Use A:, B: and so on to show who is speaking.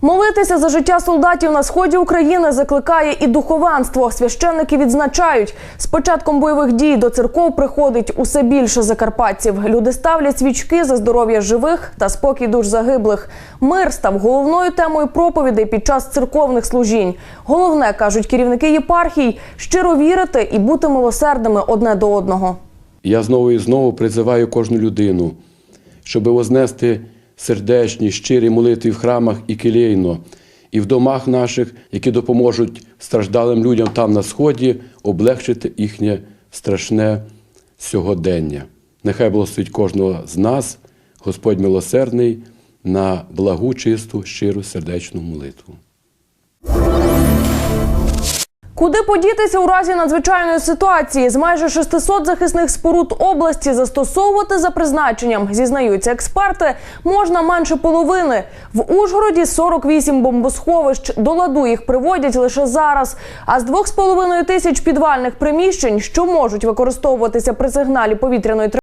A: Молитися за життя солдатів на сході України закликає і духовенство. Священники відзначають, з початком бойових дій до церков приходить усе більше закарпатців. Люди ставлять свічки за здоров'я живих та спокій душ загиблих. Мир став головною темою проповідей під час церковних служінь. Головне кажуть керівники єпархій щиро вірити і бути милосердними одне до одного.
B: Я знову і знову призиваю кожну людину, щоб вознести сердечні, щирі молитви в храмах і келейно, і в домах наших, які допоможуть страждалим людям там на сході облегшити їхнє страшне сьогодення. Нехай благословить кожного з нас, Господь милосердний, на благу, чисту, щиру, сердечну молитву.
A: Куди подітися у разі надзвичайної ситуації? З майже 600 захисних споруд області застосовувати за призначенням, зізнаються експерти, можна менше половини. В Ужгороді 48 бомбосховищ. До ладу їх приводять лише зараз. А з 2,5 тисяч підвальних приміщень, що можуть використовуватися при сигналі повітряної тривоги,